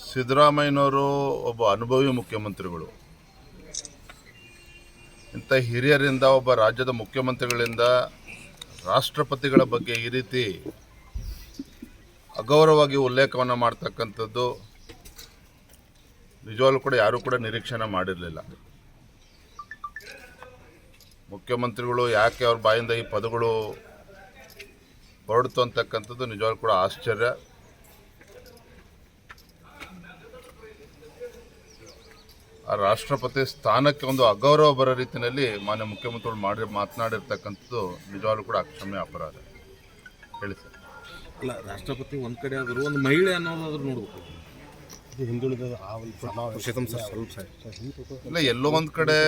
ಸಿದ್ದರಾಮಯ್ಯನವರು ಒಬ್ಬ ಅನುಭವಿ ಮುಖ್ಯಮಂತ್ರಿಗಳು. ಇಂಥ ಹಿರಿಯರಿಂದ ಒಬ್ಬ ರಾಜ್ಯದ ಮುಖ್ಯಮಂತ್ರಿಗಳಿಂದ ರಾಷ್ಟ್ರಪತಿಗಳ ಬಗ್ಗೆ ಈ ರೀತಿ ಅಗೌರವವಾಗಿ ಉಲ್ಲೇಖವನ್ನು ಮಾಡ್ತಕ್ಕಂಥದ್ದು ನಿಜವಾಗ್ಲೂ ಕೂಡ ಯಾರೂ ಕೂಡ ನಿರೀಕ್ಷಣೆ ಮಾಡಿರಲಿಲ್ಲ. ಮುಖ್ಯಮಂತ್ರಿಗಳು ಯಾಕೆ ಅವ್ರ ಬಾಯಿಂದ ಈ ಪದಗಳು ಹೊರಡ್ತು ಅಂತಕ್ಕಂಥದ್ದು ನಿಜವಾಗ್ಲೂ ಕೂಡ ಆಶ್ಚರ್ಯ. ರಾಷ್ಟ್ರಪತಿ ಸ್ಥಾನಕ್ಕೆ ಒಂದು ಅಗೌರವ ಬರೋ ರೀತಿಯಲ್ಲಿ ಮಾನ್ಯ ಮುಖ್ಯಮಂತ್ರಿಗಳು ಮಾಡಿ ಮಾತನಾಡಿರ್ತಕ್ಕಂಥದ್ದು ನಿಜವಾಗ್ಲೂ ಕೂಡ ಅಕ್ಷಮ್ಯ ಅಪರಾಧ. ಹೇಳಿ ಸರ್. ಅಲ್ಲ ರಾಷ್ಟ್ರಪತಿ ಒಂದು ಕಡೆ ಆದರೂ ಒಂದು ಮಹಿಳೆ ಅನ್ನೋದಾದ್ರೂ ನೋಡಬೇಕು. ಹಿಂದುಳಿದ ಇಲ್ಲ ಎಲ್ಲೋ ಒಂದು ಕಡೆ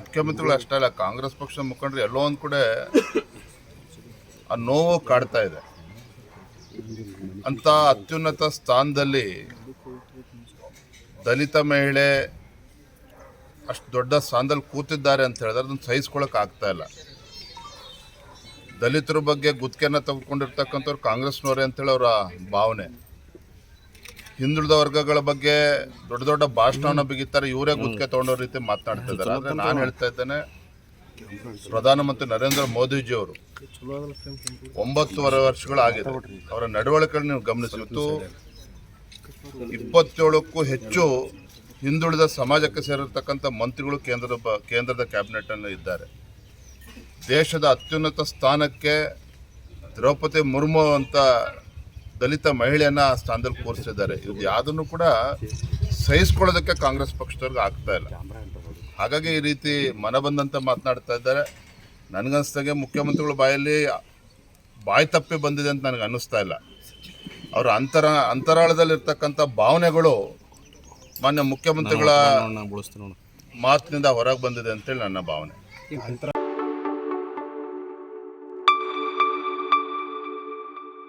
ಮುಖ್ಯಮಂತ್ರಿಗಳು ಅಷ್ಟೇ ಅಲ್ಲ ಕಾಂಗ್ರೆಸ್ ಪಕ್ಷದ ಮುಖಂಡರು ಎಲ್ಲೋ ಒಂದು ಕಡೆ ಆ ನೋವು ಕಾಡ್ತಾ ಇದೆ. ಅಂತ ಅತ್ಯುನ್ನತ ಸ್ಥಾನದಲ್ಲಿ ದಲಿತ ಮಹಿಳೆ ಅಷ್ಟು ದೊಡ್ಡ ಸ್ಥಾನದಲ್ಲಿ ಕೂತಿದ್ದಾರೆ ಅಂತ ಹೇಳಿದ್ರೆ ಅದನ್ನು ಸಹಿಸ್ಕೊಳಕ್ಕೆ ಆಗ್ತಾ ಇಲ್ಲ. ದಲಿತರ ಬಗ್ಗೆ ಗುತ್ತಿಗೆನ ತೆಗೆದುಕೊಂಡಿರ್ತಕ್ಕಂಥವ್ರು ಕಾಂಗ್ರೆಸ್ನವರೇ ಅಂತೇಳಿ ಅವರ ಭಾವನೆ. ಹಿಂದುಳಿದ ವರ್ಗಗಳ ಬಗ್ಗೆ ದೊಡ್ಡ ದೊಡ್ಡ ಭಾಷಣವನ್ನು ಬಿಗಿತಾರೆ. ಇವರೇ ಗುತ್ತಿಗೆ ತಗೊಂಡೋ ರೀತಿ ಮಾತನಾಡ್ತಾ ಇದ್ದಾರೆ. ಆದರೆ ನಾನು ಹೇಳ್ತಾ ಇದ್ದೇನೆ, ಪ್ರಧಾನಮಂತ್ರಿ ನರೇಂದ್ರ ಮೋದಿಜಿಯವರು ಒಂಬತ್ತುವರೆ ವರ್ಷಗಳಾಗಿದೆ. ಅವರ ನಡವಳಿಕೆ ನೀವು ಗಮನಿಸಿ. ಇವತ್ತು ಇಪ್ಪತ್ತೇಳಕ್ಕೂ ಹೆಚ್ಚು ಹಿಂದುಳಿದ ಸಮಾಜಕ್ಕೆ ಸೇರಿರ್ತಕ್ಕಂಥ ಮಂತ್ರಿಗಳು ಕೇಂದ್ರದ ಬ- ಕೇಂದ್ರದ ಕ್ಯಾಬಿನೆಟ್ನಲ್ಲಿ ಇದ್ದಾರೆ. ದೇಶದ ಅತ್ಯುನ್ನತ ಸ್ಥಾನಕ್ಕೆ ದ್ರೌಪದಿ ಮುರ್ಮು ಅಂತ ದಲಿತ ಮಹಿಳೆಯನ್ನು ಆ ಸ್ಥಾನದಲ್ಲಿ ಕೂರಿಸಿದ್ದಾರೆ. ಇದು ಯಾವುದನ್ನು ಕೂಡ ಸಹಿಸ್ಕೊಳ್ಳೋದಕ್ಕೆ ಕಾಂಗ್ರೆಸ್ ಪಕ್ಷದವ್ರಿಗೆ ಆಗ್ತಾ ಇಲ್ಲ. ಹಾಗಾಗಿ ಈ ರೀತಿ ಮನ ಬಂದಂತ ಮಾತನಾಡ್ತಾ ಇದ್ದಾರೆ. ನನಗನ್ಸ್ದಾಗೆ ಮುಖ್ಯಮಂತ್ರಿಗಳ ಬಾಯಲ್ಲಿ ಬಾಯಿ ತಪ್ಪಿ ಬಂದಿದೆ ಅಂತ ನನಗೆ ಅನ್ನಿಸ್ತಾ ಇಲ್ಲ. ಅವರ ಅಂತರ ಅಂತರಾಳದಲ್ಲಿರ್ತಕ್ಕಂಥ ಭಾವನೆಗಳು ಮಾನ್ಯ ಮುಖ್ಯಮಂತ್ರಿಗಳ ಮಾತಿನಿಂದ ಹೊರಗೆ ಬಂದಿದೆ ಅಂತೇಳಿ ನನ್ನ ಭಾವನೆ. ಅಂತರ